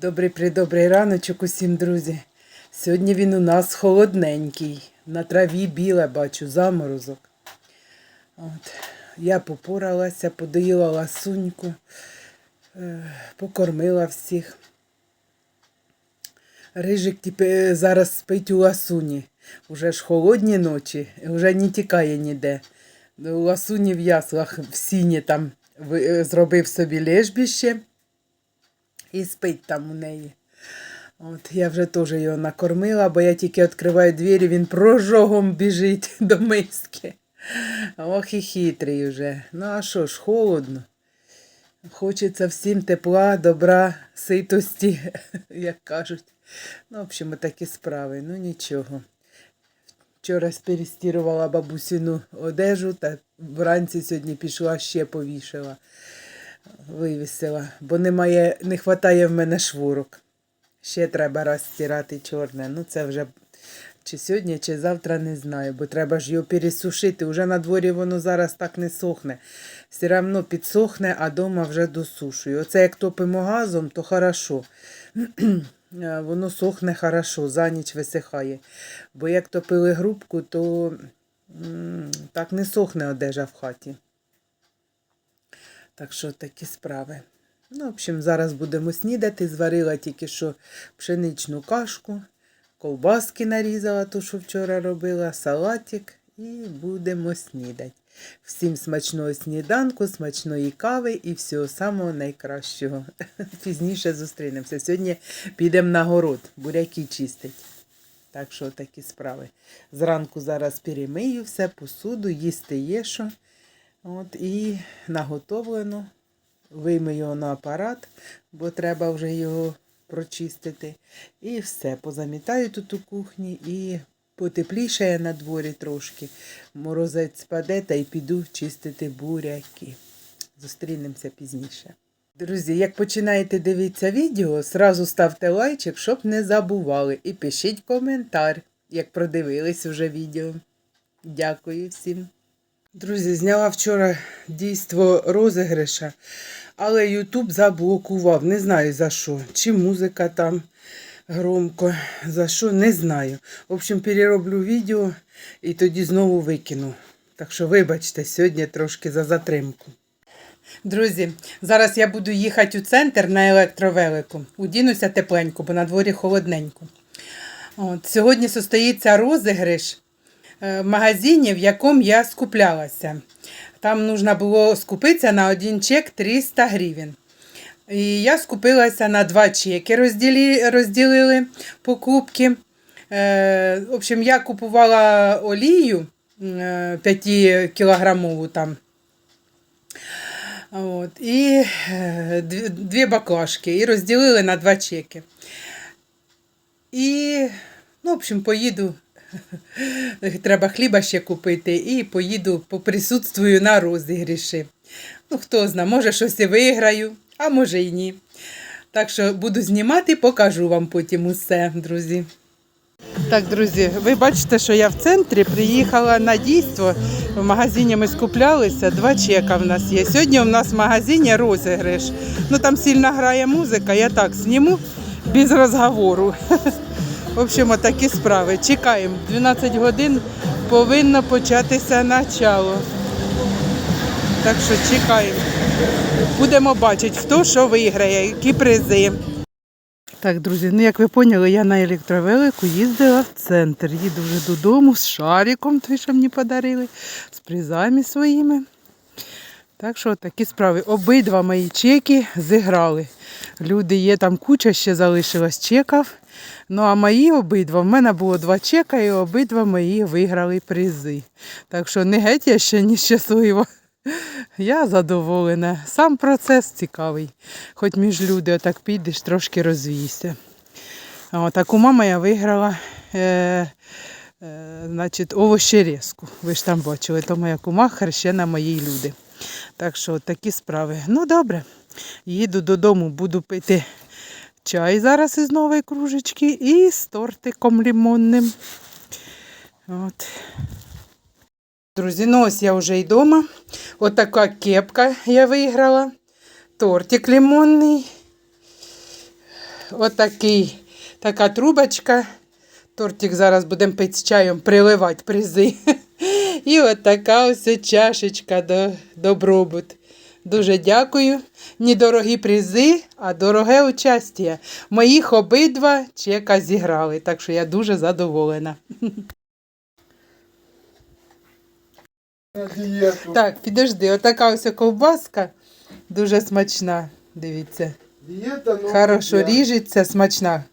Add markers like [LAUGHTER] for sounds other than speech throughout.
Добрий придобрий раночок усім, друзі. Сьогодні він у нас холодненький. На траві біле бачу, заморозок. От. Я попоралася, подоїла ласуньку, е, покормила всіх. Рижик тепер зараз спить у ласуні. Уже ж холодні ночі, вже не тікає ніде. У ласуні в яслах в сіні там е, зробив собі лежбище і спить там у неї. От я вже теж його накормила, бо я тільки відкриваю двері, він прожогом біжить [LAUGHS] до миски. Ох і хитрий вже. Ну а що ж, холодно. Хочеться всім тепла, добра, ситості, [LAUGHS] як кажуть. Ну, в общем, такі справи. Ну нічого. Вчора перестірувала бабусину одежу, та вранці сьогодні пішла ще повішала вивісила, бо немає, не вистачає в мене шворок. Ще треба розстирати чорне. Ну це вже чи сьогодні, чи завтра не знаю, бо треба ж його пересушити. Уже на дворі воно зараз так не сохне. Все одно підсохне, а дома вже досушую. Оце як топимо газом, то хорошо. [CLEARS THROAT] Воно сохне хорошо, за ніч висихає. Бо як топили грубку, то так не сохне одежа в хаті. Так що такі справи. Ну, в общем, зараз будемо снідати. Зварила тільки що пшеничну кашку, ковбаски нарізала, ту, що вчора робила, салатик і будемо снідати. Всім смачного сніданку, смачної кави і всього самого найкращого. [LAUGHS] Пізніше зустрінемося. Сьогодні підемо на город, буряки чистить. Так що такі справи. Зранку зараз перемию все, посуду, їсти є що. От, і наготовлено. Вийму його на апарат, бо треба вже його прочистити. І все. Позамітаю тут у кухні і потеплішає на дворі трошки. Морозець спаде та й піду чистити буряки. Зустрінемося пізніше. Друзі, як починаєте дивитися відео, сразу ставте лайчик, щоб не забували. І пишіть коментар, як продивились вже відео. Дякую всім. Друзі, зняла вчора дійство розіграша, але Ютуб заблокував. Не знаю за що. Чи музика там громко, за що, не знаю. В общем, перероблю відео і тоді знову викину. Так що, вибачте, сьогодні трошки за затримку. Друзі, зараз я буду їхати у центр на електровелику. Удінуся тепленько, бо на дворі холодненько. От, сьогодні состоїться розіграш в магазині, в якому я скуплялася. Там нужно було скупитися на один чек 300 гривень. І я скупилася на два чеки, розділі, розділили покупки. Е, в общем, я купувала олію е, 5 кілограмову там. От, і е, дві баклажки. І розділили на два чеки. І, ну, в общем, поїду. [LAUGHS] Треба хліба ще купити і поїду поприсутствую на розігріші. Ну, хто знає, може щось і виграю, а може і ні. Так що буду знімати, покажу вам потім усе, друзі. Так, друзі, ви бачите, що я в центрі приїхала на дійство. В магазині ми скуплялися, два чека в нас є. Сьогодні у нас в магазині розіграш. Ну там сильно грає музика, я так зніму без розговору. [LAUGHS] В общем, такі справи. Чекаємо. 12 годин повинно початися начало. Так що чекаємо. Будемо бачити, хто що виграє, які призи. Так, друзі, ну як ви поняли, я на електровелику їздила в центр. Їду вже додому з шариком, той, що мені подарили, з призами своїми. Так що такі справи. Обидва мої чеки зіграли. Люди є, там куча ще залишилась чеків. Ну а мої обидва, в мене було два чека, і обидва мої виграли призи. Так що не геть я ще не щаслива. Я задоволена. Сам процес цікавий. Хоч між люди отак підеш, трошки розвійся. Так у мама я виграла е, е, значить, овощерезку. Ви ж там бачили, то моя кума хрещена моїй люди. Так що такі справи. Ну добре, їду додому, буду пити чай зараз із нової кружечки і з тортиком лимонним. От. Друзі, ну ось я вже й вдома. Отака кепка я виграла. Тортик лимонний. отакий, така трубочка. Тортик зараз будемо пити з чаєм, приливати призи. [LAUGHS] І от ось чашечка до добробут. Дуже дякую. Не дорогі призи, а дороге участя. Моїх обидва чека зіграли, так що я дуже задоволена. Дієту. Так, підожди, отака ось ковбаска, дуже смачна. Дивіться. Дієта, ну, Хорошо ріжеться, смачна.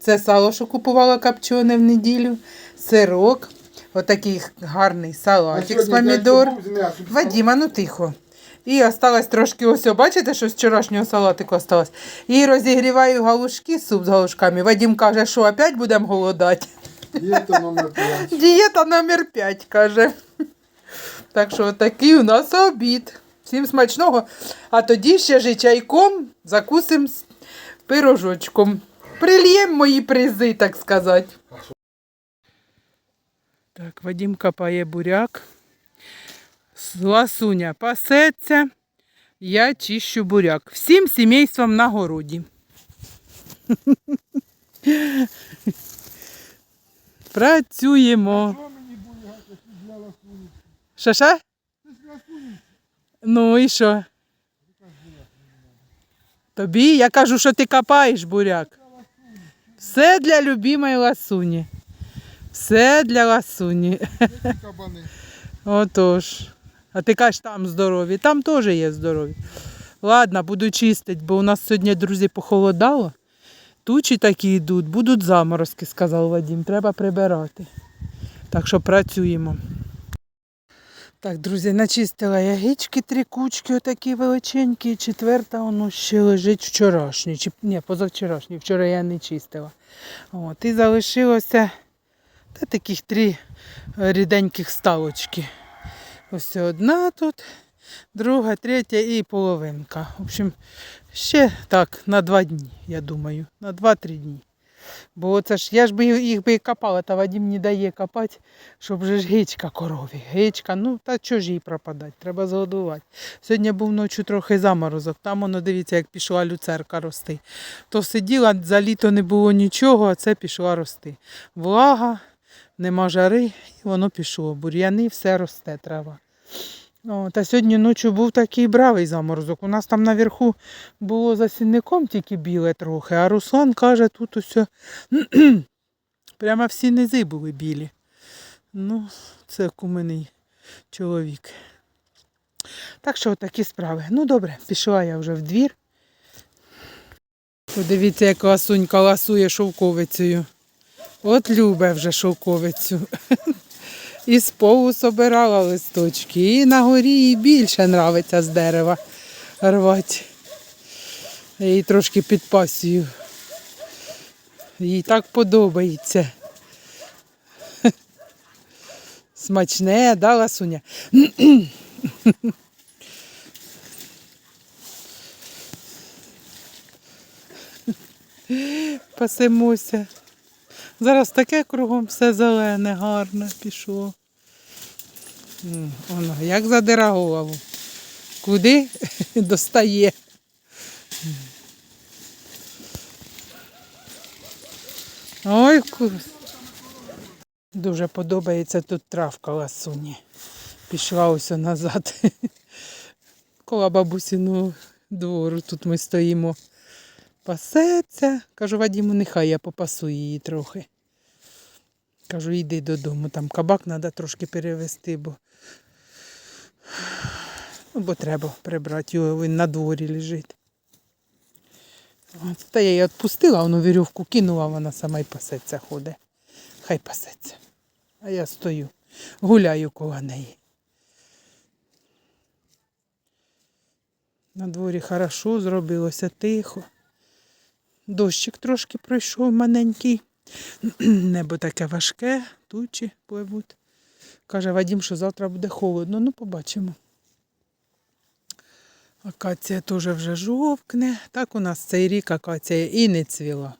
Це сало, що купувала копчене в неділю, сирок, отакий гарний салатик з помідор. Вадіма, ну тихо. І осталось трошки ось, бачите, що з вчорашнього салатику осталось. І розігріваю галушки, суп з галушками. Вадім каже, що опять будемо голодати. Дієта номер 5. [LAUGHS] Дієта номер 5, каже. Так що такий у нас обід. Всім смачного. А тоді ще ж і чайком закусим з пирожочком. Прильєм мої призи, так сказати. Так, Вадим копає буряк. Ласуня пасеться. Я чищу буряк. Всім сімейством на городі. [LAUGHS] Працюємо. Що що? Ну і що? Тобі? Я кажу, що ти копаєш буряк. Все для любимої ласуні. Все для ласуні. [LAUGHS] Отож. А ти кажеш, там здорові. Там теж є здорові. Ладно, буду чистити, бо у нас сьогодні, друзі, похолодало. Тучі такі йдуть, будуть заморозки, сказав Вадим. Треба прибирати. Так що працюємо. Так, друзі, начистила ягички, три кучки, отакі величенькі. Четверта воно ще лежить вчорашній. Чи, ні, позавчорашній. Вчора я не чистила. От, і залишилося та таких три ріденьких ставочки. Ось одна тут, друга, третя і половинка. В общем, ще так, на два дні, я думаю. На два-три дні. Бо це ж я ж би їх би копала, та Вадим не дає копати, щоб вже ж гичка корові. Гичка, ну та чого ж їй пропадати, треба згодувати. Сьогодні був ночі трохи заморозок, там воно дивіться, як пішла люцерка рости. То сиділа, за літо не було нічого, а це пішла рости. Влага, нема жари, і воно пішло. Бур'яни, все росте трава. О, та сьогодні ночі був такий бравий заморозок. У нас там наверху було за сінником тільки біле трохи, а Руслан каже, тут усе [CLEARS THROAT] прямо всі низи були білі. Ну, це куменний чоловік. Так що такі справи. Ну добре, пішла я вже в двір. Подивіться, як ласунька ласує шовковицею. От любе вже шовковицю. І з полу собирала листочки. І на горі їй більше нравиться з дерева рвати. Їй трошки під пасію. Їй так подобається. Смачне, да, ласуня? Пасемося. Зараз таке кругом все зелене, гарне пішло. Воно, як задира голову. Куди [LAUGHS] достає. Ой, ку- дуже подобається тут травка ласуні. Пішла ось назад. [LAUGHS] Коло бабусіну двору тут ми стоїмо. Пасеться. Кажу, Вадіму, нехай я попасу її трохи. Кажу, йди додому, там кабак треба трошки перевести, бо, ну, бо треба прибрати його, він на дворі лежить. От, та я її відпустила, воно вірьовку кинула, вона сама й пасеться ходить. Хай пасеться. А я стою, гуляю коло неї. На дворі хорошо зробилося тихо. Дощик трошки пройшов маленький. Небо таке важке, тучі пливуть. Каже Вадім, що завтра буде холодно. Ну, побачимо. Акація теж вже жовкне. Так у нас цей рік акація і не цвіла.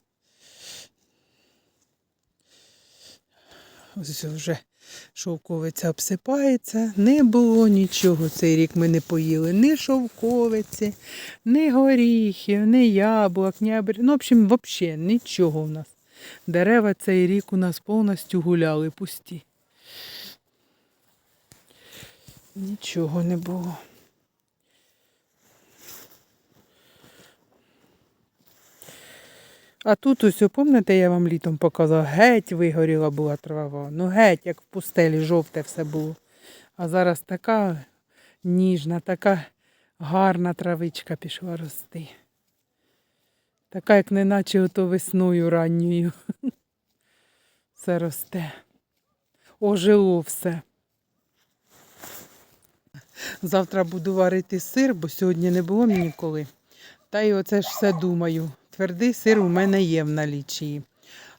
Ось вже Шовковиця обсипається. Не було нічого. Цей рік ми не поїли ні шовковиці, ні горіхів, ні яблук, ні абр... Ну, в общем, взагалі нічого у нас. Дерева цей рік у нас повністю гуляли пусті. Нічого не було. А тут ось, пам'ятаєте, я вам літом показала, геть вигоріла була трава. Ну геть, як в пустелі, жовте все було. А зараз така ніжна, така гарна травичка пішла рости. Така, як неначе ото весною ранньою. [LAUGHS] Все росте. Ожило все. Завтра буду варити сир, бо сьогодні не було мені коли. Та й оце ж все думаю. Твердий сир у мене є в налічі.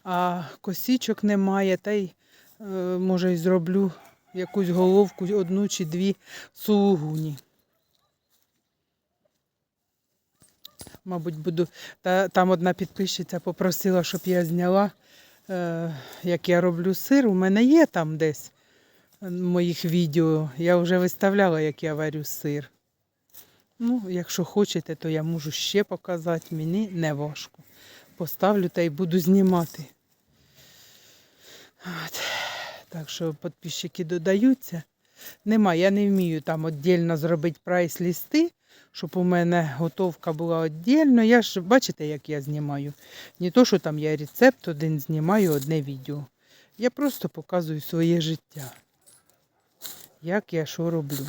А косічок немає, та й е, може й зроблю якусь головку, одну чи дві сулугуні. Мабуть, буду. Та, там одна підписчиця попросила, щоб я зняла, е, як я роблю сир. У мене є там десь е, моїх відео. Я вже виставляла, як я варю сир. Ну, якщо хочете, то я можу ще показати. Мені не важко. Поставлю та й буду знімати. От. Так що підписчики додаються. Нема, я не вмію там віддільно зробити прайс-лісти, щоб у мене готовка була віддільно. Я ж бачите, як я знімаю. Не то, що там я рецепт один знімаю, одне відео. Я просто показую своє життя. Як я що роблю.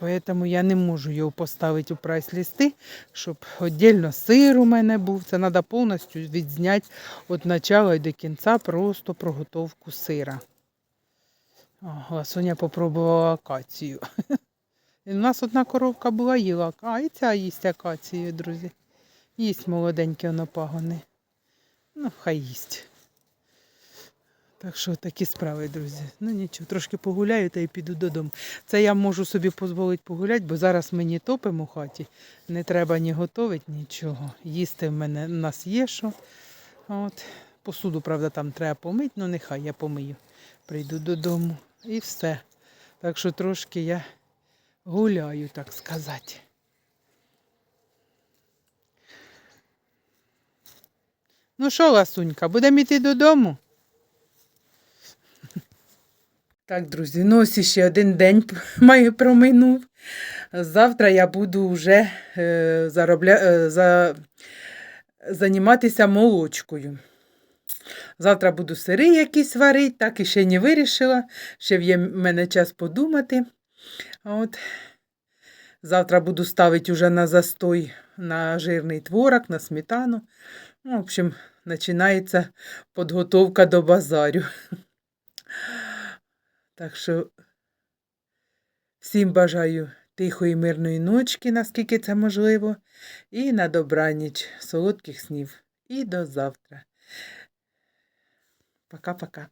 Поэтому я не можу його поставити у прайс-листи, щоб віддільно сир у мене був. Це треба повністю відзняти від початку до кінця просто проготовку сира. О, Ласуня попробувала акацію. [LAUGHS] У нас одна коровка була їла, а і ця їсть акацію, друзі. Їсть молоденькі воно пагони. Ну, хай їсть. Так що такі справи, друзі. Ну нічого, трошки погуляю та й піду додому. Це я можу собі дозволити погуляти, бо зараз мені топимо у хаті. Не треба ні готувати, нічого. Їсти в мене в нас є що. От. Посуду, правда, там треба помити, ну нехай я помию. Прийду додому і все. Так що трошки я гуляю, так сказати. Ну що, ласунька, будемо йти додому? [LAUGHS] Так, друзі, ну ось ще один день має проминув. Завтра я буду вже е, заробля... е, за... займатися молочкою. Завтра буду сири якісь варити, так і ще не вирішила. Ще є в мене час подумати. От. Завтра буду ставити уже на застой на жирний творог, на сметану. Ну, в общем, починається підготовка до базарю. [LAUGHS] Так що всім бажаю тихої, мирної ночки, наскільки це можливо, і на добраніч, солодких снів. І до завтра. Пока-пока.